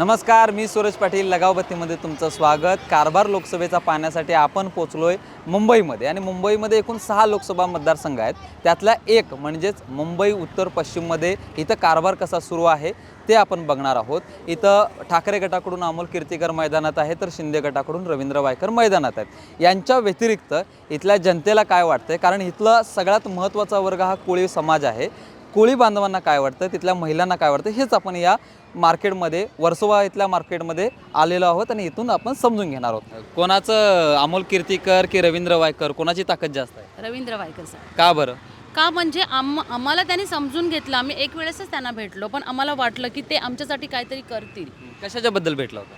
नमस्कार मी सूरज पाटील लगावबत्तीमध्ये तुमचं स्वागत. कारभार लोकसभेचा पाहण्यासाठी आपण पोचलो आहे मुंबईमध्ये. आणि मुंबईमध्ये एकूण सहा लोकसभा मतदारसंघ आहेत. त्यातला एक म्हणजेच मुंबई उत्तर पश्चिममध्ये इथं कारभार कसा सुरू आहे ते आपण बघणार आहोत. इथं ठाकरे गटाकडून अमोल कीर्तीकर मैदानात आहे तर शिंदे गटाकडून रवींद्र वायकर मैदानात आहेत. यांच्या व्यतिरिक्त इथल्या जनतेला काय वाटतंय? कारण इथला सगळ्यात महत्त्वाचा वर्ग हा कोळी समाज आहे. कोळी बांधवांना काय वाटतं तिथल्या महिलांना काय वाटतं हेच आपण या मार्केटमध्ये वर्सोवा इथल्या मार्केटमध्ये आलेलो आहोत आणि इथून आपण समजून घेणार आहोत. कोणाचं अमोल कीर्तीकर की रवींद्र वायकर कोणाची ताकद जास्त आहे? रवींद्र वायकर सर. का बरं? का म्हणजे आम आम्हाला त्यांनी समजून घेतलं आम्ही एक वेळेसच त्यांना भेटलो पण आम्हाला वाटलं की ते आमच्यासाठी काहीतरी करतील. कशाच्याबद्दल भेटला होता?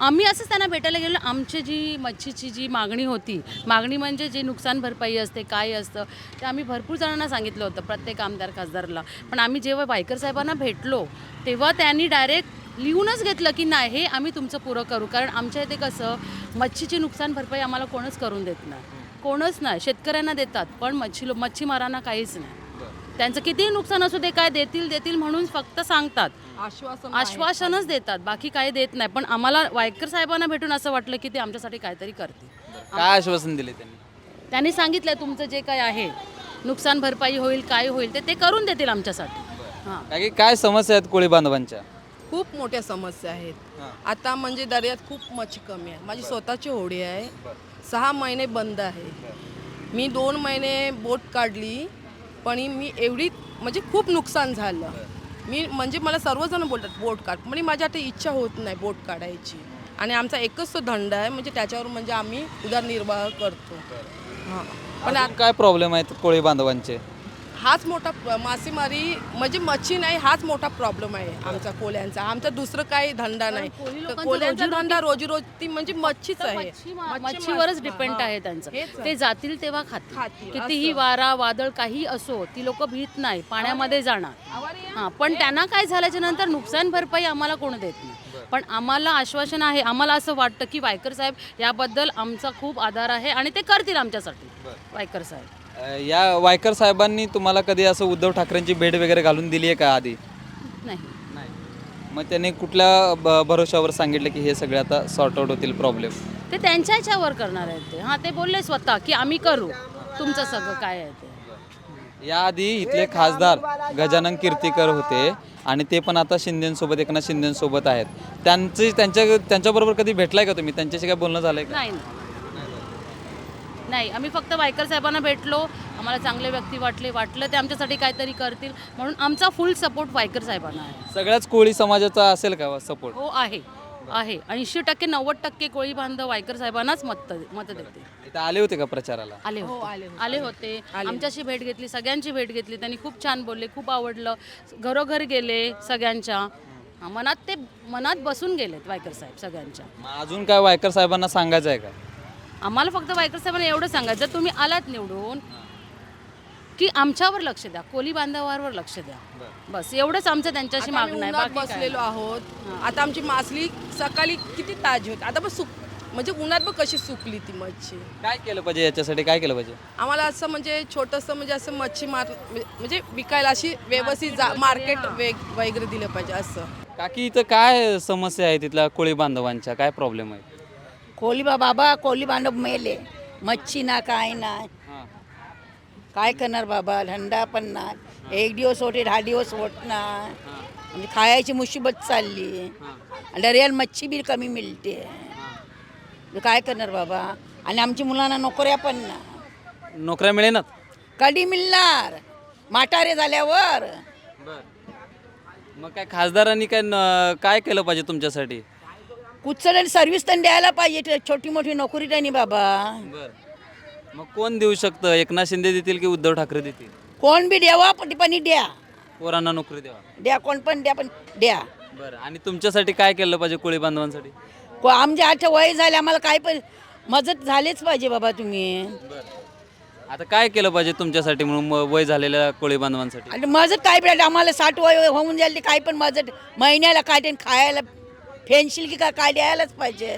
आम्ही असंच त्यांना भेटायला गेलो. आमची जी मच्छीची जी मागणी होती मागणी म्हणजे जी नुकसान भरपाई असते काय असतं ते आम्ही भरपूर जणांना सांगितलं होतं प्रत्येक आमदार खासदारला. पण आम्ही जेव्हा बायकर साहेबांना भेटलो तेव्हा त्यांनी डायरेक्ट लिहूनच घेतलं की नाही हे आम्ही तुमचं पुरं करू. कारण आमच्या इथे कसं मच्छीची नुकसान भरपाई आम्हाला कोणच करून देत नाही. कोणच नाही. शेतकऱ्यांना देतात पण मच्छी मच्छीमारांना काहीच नाही. त्यांचं कितीही नुकसान असू दे काय देतील देतील म्हणून फक्त सांगतात. आश्वासन आश्वासनच देतात बाकी काही देत नाही. पण आम्हाला वायकर साहेबांना भेटून असं वाटलं की ते आमच्यासाठी काहीतरी करतील. काय आश्वासन दिले त्यांनी? त्यांनी सांगितलं तुमचं जे काय आहे नुकसान भरपाई होईल काय होईल ते ते करून देतील आमच्यासाठी. हां. काय समस्या आहेत कोळी बांधवांच्या? खूप मोठ्या समस्या आहेत. हां. आता म्हणजे दर्यात खूप मच्छी कमी आहे माझी स्वतःची होडी आहे. सहा महिने बंद आहे. मी दोन महिने बोट काढली. पण मी एवढी म्हणजे खूप नुकसान झालं. मी म्हणजे मला सर्वजण बोलतात बोट काढ. म्हणजे माझ्या आता इच्छा होत नाही बोट काढायची. आणि आमचा एकच तो धंदा आहे म्हणजे त्याच्यावर म्हणजे आम्ही उदरनिर्वाह करतो. हां. पण काय प्रॉब्लेम आहेत कोळी बांधवांचे? हाच मोठा मासेमारी म्हणजे मच्छी नाही हाच मोठा प्रॉब्लेम आहे आमचा कोल्यांचा आमचा दुसरं काही धंदा नाही. कोल्यांचा धंदा रोजीरोटी म्हणजे मच्छीच आहे. मच्छी- मच्छी मच्छीवरच डिपेंड. आहे त्यांचं. ते जातील तेव्हा खातील. खातील, कितीही. वारा वादळ काही असो ती लोक भीत नाही. पाण्यामध्ये जाणार. हां पण त्यांना काय झाल्याच्यानंतर नुकसान भरपाई आम्हाला कोण देत नाही. पण आम्हाला आश्वासन आहे. आम्हाला असं वाटतं की वायकर साहेब याबद्दल आमचा खूप आधार आहे आणि ते करतील आमच्यासाठी. वायकर साहेब. या वायकर साहेबांनी तुम्हाला कधी असं उद्धव ठाकरेंची भेट वगैरे घालून दिली आहे का आधी? नाही. मग त्यांनी कुठल्या ब- भरोशावर सांगितलं की हे सगळे आता सॉर्ट आउट होतील प्रॉब्लेम ते त्यांच्या ह्याच्यावर करणार आहेत ते. हां ते बोलले स्वतः की आम्ही करू. तुमचं सगळं काय आहे ते. याआधी इथले खासदार गजानन कीर्तीकर होते आणि ते पण आता शिंदेसोबत एकनाथ शिंदेसोबत आहेत. त्यांची त्यांच्या त्यांच्याबरोबर कधी भेटलाय का तुम्ही? त्यांच्याशी काय बोलणं झालंय का? नाही नाही. आम्ही फक्त वायकर साहेबांना भेटलो. आम्हाला चांगले व्यक्ती वाटले वाटलं ते आमच्यासाठी काहीतरी करतील. म्हणून आमचा फुल सपोर्ट वायकर साहेबांना आहे. सगळ्याच कोळी समाजाचा असेल का सपोर्ट हो आहे. आहे. ऐंशी टक्के नव्वद टक्के कोळी बांधव वायकर साहेबांनाच मत मत देते. इथं आले होते का प्रचाराला? आले हो, आले होते. आले होते. आमच्याशी भेट घेतली सगळ्यांची भेट घेतली. त्यांनी खूप छान बोलले खूप आवडलं. घरोघर गेले सगळ्यांच्या. मनात ते मनात बसून गेलेत वायकर साहेब सगळ्यांच्या. मग अजून काय वायकर साहेबांना सांगायचं आहे का? आम्हाला फक्त वायकर साहेबांना एवढं सांगायचं तुम्ही आलात निवडून की आमच्यावर लक्ष द्या कोली बांधवावर लक्ष द्या. बस एवढंच आमचं त्यांच्याशी आता आम्ही मागणं आहे. उन्हात बाकी काय बसलेलो आहोत. आता आमची मासली सकाळी किती ताजी होती? आता पण सुक म्हणजे उन्हात बघ कशी सुकली ती मच्छी. काय केलं पाहिजे याच्यासाठी? काय केलं पाहिजे? आम्हाला असं म्हणजे छोटंसं म्हणजे असं मच्छी मार म्हणजे विकायला अशी व्यवस्थित जा मार्केट वेग वगैरे दिलं पाहिजे असं. काकी इथं काय समस्या आहे तिथल्या कोळी बांधवांच्या? काय प्रॉब्लेम आहे? कोली बा बाबा कोली बांधव मेले. मच्छी ना काय ना. काय करणार बाबा? धंदा पण ना. एक दिवस होते दहा दिवस होत ना म्हणजे खायची मुसीबत चालली. रिअल मच्छी बी कमी मिळते. काय करणार बाबा? आणि आमच्या मुलांना नोकऱ्या पण ना. नोकऱ्या मिळेनात? कधी मिळणार? म्हातारे झाल्यावर. मग काय खासदारांनी काय न- काय केलं पाहिजे तुमच्यासाठी? कुचल सर्व्हिस तर द्यायला पाहिजे. छोटी मोठी नोकरी त्यांनी बाबा. बर. मग कोण देऊ शकतं? एकनाथ शिंदे देतील की उद्धव ठाकरे देतील? कोण बी द्यावा पण पण द्या. पोरांना नोकरी द्यावा द्या कोण पण द्या पण द्या. बरं. आणि तुमच्यासाठी काय केलं पाहिजे कोळी बांधवांसाठी को आमच्या आठ वय झाले आम्हाला काय पण मदत झालीच पाहिजे बाबा तुम्ही. आता काय केलं पाहिजे तुमच्यासाठी म्हणून म- वय झालेल्या कोळी बांधवांसाठी आणि मदत काय पाहिजे आम्हाला साठ वय होऊन जाईल ते काय पण मदत महिन्याला काय ते खायला फेन्सिल की काय काय द्यायलाच पाहिजे?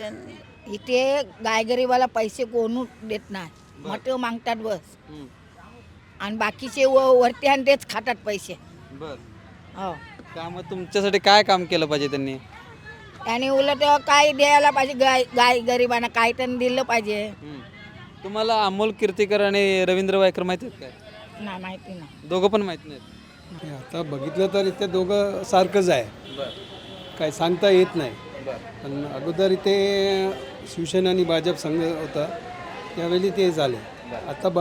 इथे गायगरीवाला पैसे कोणू देत नाही. मट मागतात बस. आणि बाकीचे व वरती आणि तेच खातात पैसे. बर. हो. का मग तुमच्यासाठी काय काम केलं पाहिजे त्यांनी? त्याने उलट काय द्यायला पाहिजे गाय गाय गरिबांना काय तर दिलं पाहिजे. हम्म. तुम्हाला अमोल कीर्तीकर आणि रवींद्र वायकर माहिती आहेत काय? ना माहिती ना दोघं पण माहीत नाहीत. हे आता बघितलं तर इथे दोघं सारखंच आहे. काय सांगता येत नाही. पण अगोदर इथे शिवसेना आणि भाजप संघ होता. त्यावेळी ते झाले. आता ब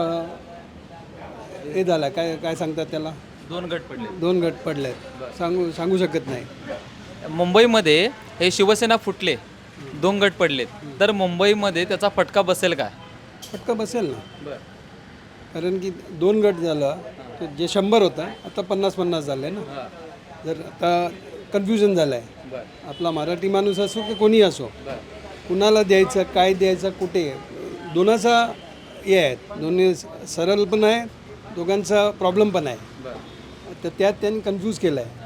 हे झालं. काय काय सांगतात त्याला? दोन गट पडले. दोन गट पडले. सांगू सांगू शकत नाही. मुंबईमध्ये हे शिवसेना फुटले. दोन गट पडलेत. तर मुंबईमध्ये त्याचा फटका बसेल काय फटका बसेल ना. कारण की दोन गट झालं. जे शंभर होता आता पन्नास पन्नास झाले ना. जर आता कन्फ्युजन झालं आहे आपला मराठी माणूस असो की कोणी असो कुणाला द्यायचं काय द्यायचं कुठे दोनाचा हे आहे दोन्ही स- सरळ पण आहे दोघांचा प्रॉब्लेम पण आहे. तर त्यात त्यांनी कन्फ्यूज केलं आहे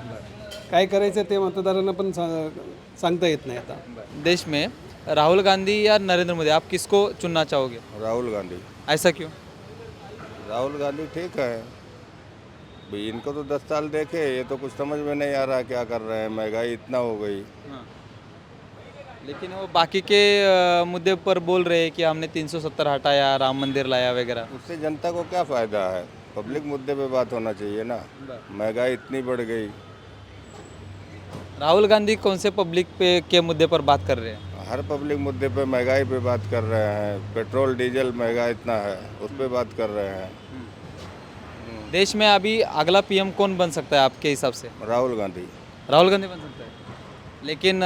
काय करायचं ते मतदारांना पण सा- सांगता येत नाही आता. देश में राहुल गांधी या नरेंद्र मोदी आप किसको चुनना चाहोगे? राहुल गांधी। ऐसा क्यों? राहुल गांधी ठीक है। भाई इनको तो दस साल देखे ये तो कुछ समझ में नहीं आ रहा क्या कर रहे हैं। महँगाई इतना हो गई। लेकिन वो बाकी के अ, मुद्दे पर बोल रहे हैं कि हमने 370 हटाया राम मंदिर लाया वगैरह। उससे जनता को क्या फ़ायदा है? पब्लिक मुद्दे पे बात होना चाहिए ना। महँगाई इतनी बढ़ गई। राहुल गांधी कौन से पब्लिक पे के मुद्दे पर बात कर रहे हैं? हर पब्लिक मुद्दे पे महँगाई पे बात कर रहे हैं। पेट्रोल डीजल महँगा इतना है उस पर बात कर रहे हैं। देश में अभी अगला पीएम कौन बन सकता है आपके हिसाब से? राहुल गांधी। राहुल गांधी बन सकता है। लेकिन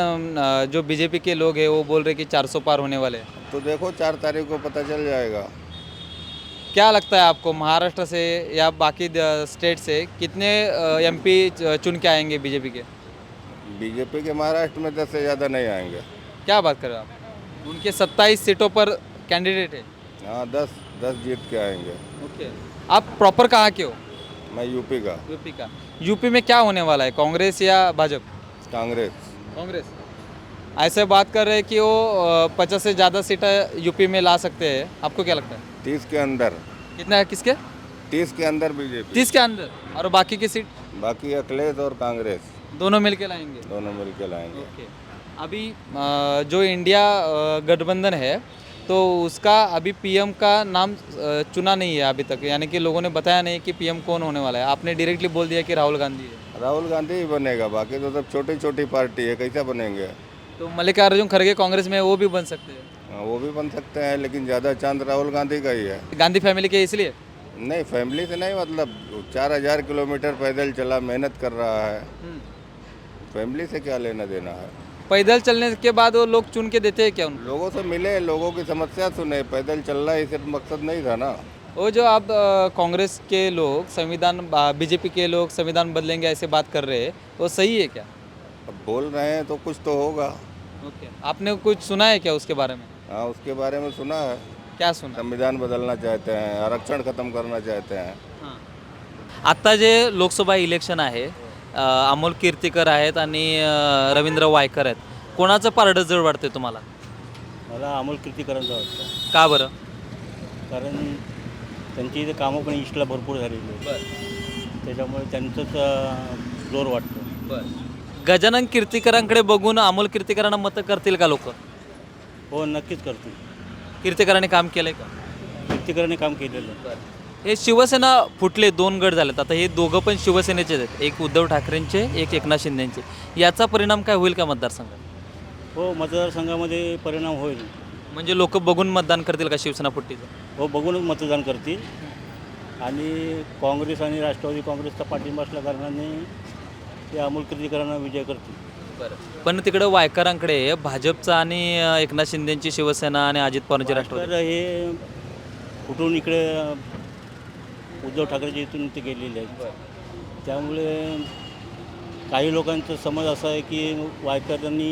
जो बीजेपी के लोग हैं वो बोल रहे हैं कि 400 पार होने वाले हैं। तो देखो चार तारीख को पता चल जाएगा। क्या लगता है आपको महाराष्ट्र से या बाकी स्टेट से कितने एमपी चुन के आएँगे बीजेपी के? बीजेपी के महाराष्ट्र में दस से ज़्यादा नहीं आएँगे। क्या बात कर रहे हो आप? उनके 27 सीटों पर कैंडिडेट है। हाँ दस दस जीत के आएँगे। ओके। आप प्रॉपर कहाँ के हो? मैं यूपी का। यूपी का। यूपी में क्या होने वाला है? कांग्रेस या भाजपा? कांग्रेस। कांग्रेस। ऐसे बात कर रहे हैं कि वो पचास से ज़्यादा सीटें यूपी में ला सकते हैं। आपको क्या लगता है? तीस के अंदर। कितना है? किसके? तीस के अंदर बीजेपी तीस के अंदर। और बाकी की सीट? बाकी अखिलेश और कांग्रेस। दोनों मिल के लाएँगे? दोनों मिलकर लाएँगे। ओके। अभी जो इंडिया गठबंधन है तो उसका अभी पीएम का नाम चुना नहीं है अभी तक। यानी कि लोगों ने बताया नहीं कि पीएम कौन होने वाला है। आपने डायरेक्टली बोल दिया कि राहुल गांधी है। राहुल गांधी ही बनेगा बाकी तो सब छोटी छोटी पार्टी है कैसे बनेंगे? तो मल्लिकार्जुन खड़गे कांग्रेस में वो भी बन सकते हैं? हाँ, वो भी बन सकते हैं लेकिन ज़्यादा चाँद राहुल गांधी का ही है। गांधी फैमिली के इसलिए? नहीं फैमिली से नहीं मतलब चार हज़ार किलोमीटर पैदल चला मेहनत कर रहा है। फैमिली से क्या लेना देना है? पैदल चलने के बाद वो लोग चुन के देते हैं क्या उनको? लोगों से मिले लोगों की समस्या सुने पैदल चलना ही सिर्फ़ मकसद नहीं था ना। वो जो आप कांग्रेस के लोग संविधान बीजेपी के लोग संविधान बदलेंगे ऐसे बात कर रहे हैं वो सही है क्या? अब बोल रहे हैं तो कुछ तो होगा। ओके आपने कुछ सुना है क्या उसके बारे में? हाँ उसके बारे में सुना है। क्या सुना? संविधान बदलना चाहते हैं आरक्षण खत्म करना चाहते हैं। आत्ता जे लोकसभा इलेक्शन आहे अ, अमोल कीर्तीकर आहेत आणि रवींद्र वायकर आहेत. कोणाचं पारडं जड वाटतंय तुम्हाला? मला अमोल कीर्तीकरांचं वाटतं. का बरं? कारण त्यांची इथे कामं पण ईस्टला भरपूर झालेली आहेत. त्याच्यामुळे त्यांचंच अं, जोर वाटतो. गजानन कीर्तीकरांकडे बघून अमोल कीर्तीकरांना मतं करतील का लोक? हो नक्कीच करतील. कीर्तीकरांनी काम केलंय का? कीर्तीकरांनी काम केलेलं हे शिवसेना फुटले दोन गट झालेत. आता हे दोघं पण शिवसेनेचेच आहेत. एक उद्धव ठाकरेंचे एक एकनाथ शिंदेचे. याचा परिणाम काय होईल का मतदारसंघात? हो मतदारसंघामध्ये परिणाम होईल. म्हणजे लोक बघून मतदान करतील का शिवसेना फुटलीचं? हो बघूनच मतदान करतील. आणि काँग्रेस आणि राष्ट्रवादी काँग्रेसचा पाठिंबा असल्या कारणाने ते अमोल कीर्तीकरांना विजय करतील. पण तिकडं वायकरांकडे भाजपचा आणि अं, एकनाथ शिंदेची शिवसेना आणि अजित पवारांची राष्ट्रवादी. तर हे कुठून इकडे उद्धव ठाकरेच्या इथून ते गेलेले आहेत. त्यामुळे काही लोकांचा समज असा आहे की वायकरांनी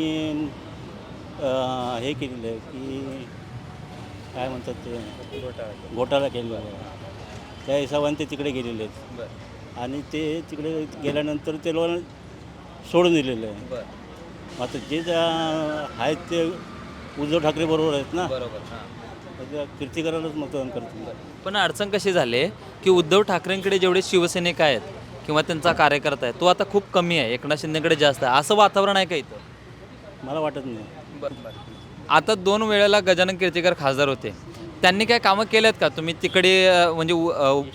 हे केलेलं आहे की काय म्हणतात ते? घोटाळा केलेला आहे. त्या हिशोबाने ते तिकडे गेलेले आहेत. आणि ते तिकडे गेल्यानंतर ते लोकांना सोडून दिलेलं आहे. आता जे ज्या आहेत ते उद्धव ठाकरे बरोबर आहेत ना? तर त्या कीर्तीकरालाच मतदान करतील पण अडचण कशी झाली की उद्धव ठाकरेंकडे जेवढे शिवसैनिक आहेत किंवा त्यांचा कार्यकर्ता आहे तो आता खूप कमी आहे एकनाथ शिंदेकडे जास्त आहे. असं वातावरण आहे का इथं? मला वाटत नाही. आता दोन वेळेला गजानन कीर्तीकर खासदार होते. त्यांनी काय कामं केलेत का? तुम्ही तिकडे म्हणजे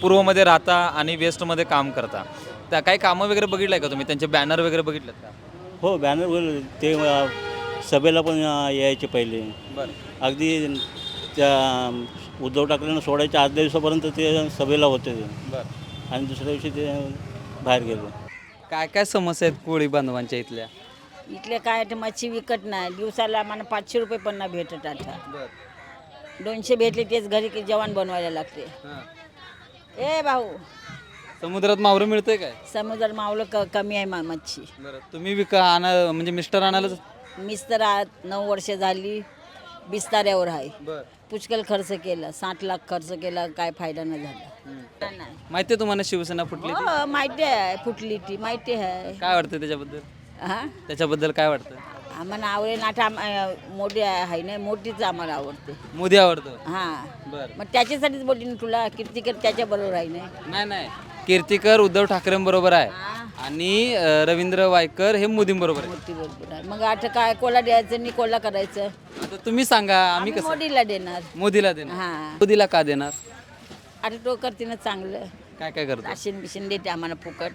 पूर्वमध्ये राहता आणि वेस्टमध्ये काम करता. त्या काही कामं वगैरे बघितलंय का तुम्ही? त्यांचे बॅनर वगैरे बघितलेत का? हो बॅनर ते सभेला पण यायचे पहिले. बरं. अगदी त्या उद्धव ठाकरेंना सोडायच्या आठ दिवसापर्यंत ते सभेला होते ते. आणि दुसऱ्या दिवशी ते बाहेर गेले. काय काय समस्या आहेत कोळी बांधवांच्या इथल्या? इथले काय ते मच्छी विकत नाही. दिवसाला आम्हाला पाचशे रुपये पण नाही भेटत आता. दोनशे भेटले तेच घरी की जेवण बनवायला लागते. ए भाऊ. समुद्रात मावरं मिळतंय काय? समुद्र मावलं क कमी आहे मा मच्छी. बरं. तुम्ही विका आणा म्हणजे मिस्टर आणायला मीच तर आज नऊ वर्ष झाली. बिस्ताऱ्यावर आहे. बरं. पुष्कळ खर्च केला साठ लाख खर्च केला काय फायदा नाही झाला. नाही माहिती आहे तुम्हाला शिवसेना फुटली ती? हो माहिती आहे फुटली ती माहिती आहे. काय वाटतं त्याच्याबद्दल? हा? त्याच्याबद्दल काय वाटतं आम्हाला आवडे नाटा मोठी आहे ना मोठीच आम्हाला आवडते. मोदी आवडतं? हा. बरं. मग त्याच्यासाठीच बोलली ना तुला कीर्तिकर त्याच्या बरोबर आहे ना? नाही नाही. कीर्तीकर उद्धव ठाकरेंबरोबर आहे. आणि अ, रवींद्र वायकर हे मोदींबरोबर मोठी बरोबर आहे. मग आता काय कोला द्यायचं नाही कोला करायचं? आता तुम्ही सांगा आम्ही आम्ही कसं? मोदीला देणार. मोदीला देणार. हा. मोदीला का देणार? आता तो करते ना चांगलं. काय काय करतो? राशन बिशन देते आम्हाला फुकट.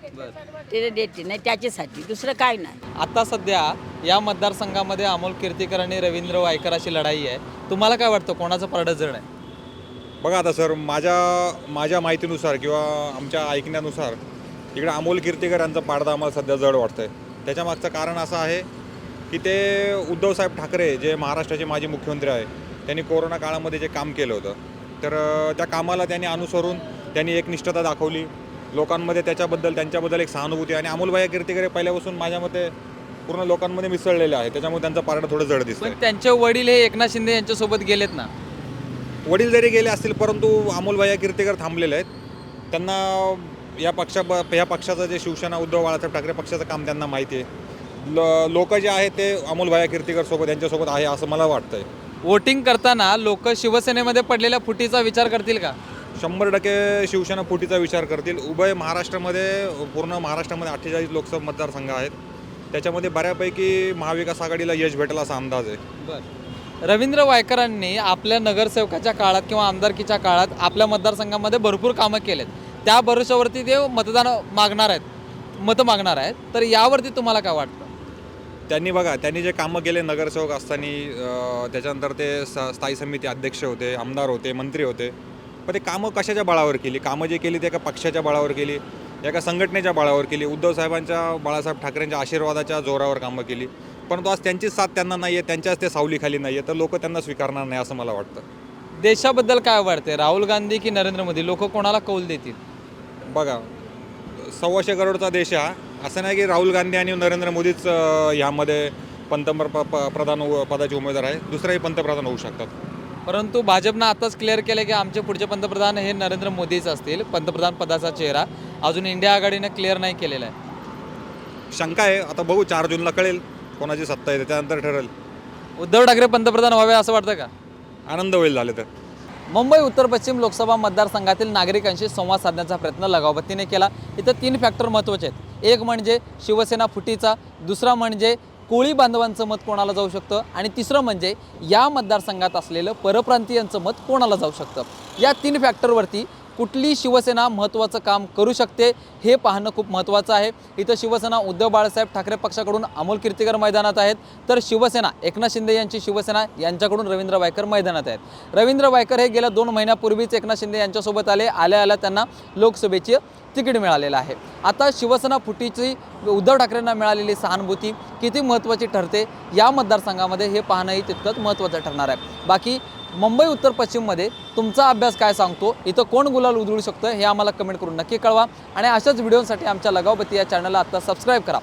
ते देते नाही त्याच्यासाठी. दुसरं काय नाही. आता सध्या या मतदारसंघामध्ये अमोल कीर्तीकर आणि रवींद्र वायकर अशी लढाई आहे. तुम्हाला काय वाटतं कोणाचं पारडं जड आहे? बघा आता सर माझ्या माझ्या माहितीनुसार किंवा आमच्या ऐकण्यानुसार इकडे अमोल कीर्तीकर यांचा पाडदा आम्हाला सध्या जड वाटतंय. त्याच्या मागचं कारण असं आहे की ते उद्धवसाहेब ठाकरे जे महाराष्ट्राचे माजी मुख्यमंत्री आहे त्यांनी कोरोना काळामध्ये जे काम केलं होतं तर त्या कामाला त्यांनी अनुसरून त्यांनी एक निष्ठता दाखवली. लोकांमध्ये त्याच्याबद्दल त्यांच्याबद्दल एक सहानुभूती आणि अमोलभाई कीर्तीकर हे पहिल्यापासून माझ्या मते पूर्ण लोकांमध्ये मिसळलेले आहे त्याच्यामुळे त्यांचं पारडं थोडं जड दिसतं त्यांचे वडील हे एकनाथ शिंदे यांच्यासोबत गेलेत ना? वडील जरी गेले असतील परंतु अमोलभाई कीर्तीकर थांबलेले आहेत. त्यांना या पक्षा या पक्षाचं जे शिवसेना उद्धव बाळासाहेब ठाकरे पक्षाचं काम त्यांना माहिती आहे. ल लोक जे आहेत ते अमोलभाई कीर्तीकर सोबत यांच्यासोबत आहे असं मला वाटतंय. वोटिंग करताना लोक शिवसेनेमध्ये पडलेल्या फुटीचा विचार करतील का? शंभर टक्के शिवसेना फुटीचा विचार करतील. उभय महाराष्ट्रामध्ये पूर्ण महाराष्ट्रामध्ये अठ्ठेचाळीस लोकसभा मतदारसंघ आहेत. त्याच्यामध्ये बऱ्यापैकी महाविकास आघाडीला यश भेटेल असा अंदाज आहे. रवींद्र वायकरांनी आपल्या नगरसेवकाच्या काळात किंवा आमदारकीच्या काळात आपल्या मतदारसंघामध्ये भरपूर कामं केलेत. त्या भरोश्यावरती ते मतदान मागणार आहेत मतं मागणार आहेत. तर यावरती तुम्हाला काय वाटतं? त्यांनी बघा त्यांनी जे कामं केले नगरसेवक असताना त्याच्यानंतर ते स स्थायी समिती अध्यक्ष होते आमदार होते मंत्री होते. पण ते कामं कशाच्या बळावर केली? कामं जे केली ते एका पक्षाच्या बळावर केली एका संघटनेच्या बळावर केली. उद्धव साहेबांच्या बाळासाहेब ठाकरेंच्या आशीर्वादाच्या जोरावर कामं केली. परंतु आज त्यांचीच साथ त्यांना नाही आहे त्यांच्याच ते सावलीखाली नाही आहे तर लोक त्यांना स्वीकारणार नाही असं मला वाटतं. देशाबद्दल काय वाटते राहुल गांधी की नरेंद्र मोदी? लोक कोणाला कौल देतील? बघा सव्वाशे करोडचा देश हा. असं नाही की राहुल गांधी आणि नरेंद्र मोदीच ह्यामध्ये पंतप्र प्रधान पदाचे उमेदवार आहे दुसरेही पंतप्रधान होऊ शकतात. परंतु भाजपनं आताच क्लिअर केलं की आमचे पुढचे पंतप्रधान हे नरेंद्र मोदीच असतील पंतप्रधान पदाचा चेहरा. अजून इंडिया आघाडीनं क्लिअर नाही केलेला आहे. शंका आहे. आता बघू चार जूनला कळेल कोणाची सत्ता येते त्यानंतर ठरेल. उद्धव ठाकरे पंतप्रधान व्हावे असं वाटतं का? आनंद होईल झाले तर. मुंबई उत्तर पश्चिम लोकसभा मतदारसंघातील नागरिकांशी संवाद साधण्याचा प्रयत्न लगावबत्तीने केला. इथं तीन फॅक्टर महत्त्वाचे आहेत. एक म्हणजे शिवसेना फुटीचा दुसरा म्हणजे कोळी बांधवांचं मत कोणाला जाऊ शकतं? आणि तिसरं म्हणजे या मतदारसंघात असलेलं परप्रांतीयांचं मत कोणाला जाऊ शकतं? या तीन फॅक्टरवरती कुठली शिवसेना महत्त्वाचं काम करू शकते हे पाहणं खूप महत्त्वाचं आहे. इथं शिवसेना उद्धव बाळासाहेब ठाकरे पक्षाकडून अमोल कीर्तीकर मैदानात आहेत. तर शिवसेना एकनाथ शिंदे यांची शिवसेना यांच्याकडून रवींद्र वायकर मैदानात आहेत. रवींद्र वायकर हे गेल्या दोन महिन्यापूर्वीच एकनाथ शिंदे यांच्यासोबत आले. आल्या आल्या त्यांना लोकसभेची तिकीट मिळालेलं आहे. आता शिवसेना फुटीची उद्धव ठाकरेंना मिळालेली सहानुभूती किती महत्त्वाची ठरते या मतदारसंघामध्ये हे पाहणंही तितकंच महत्त्वाचं ठरणार आहे. बाकी मुंबई उत्तर पश्चिममध्ये तुमचा अभ्यास काय सांगतो? इथं कोण गुलाल उधळू शकतं? हे आम्हाला कमेंट करून नक्की कळवा. आणि अशाच व्हिडिओसाठी आमच्या लगावबत्ती या चॅनलला आता सबस्क्राईब करा.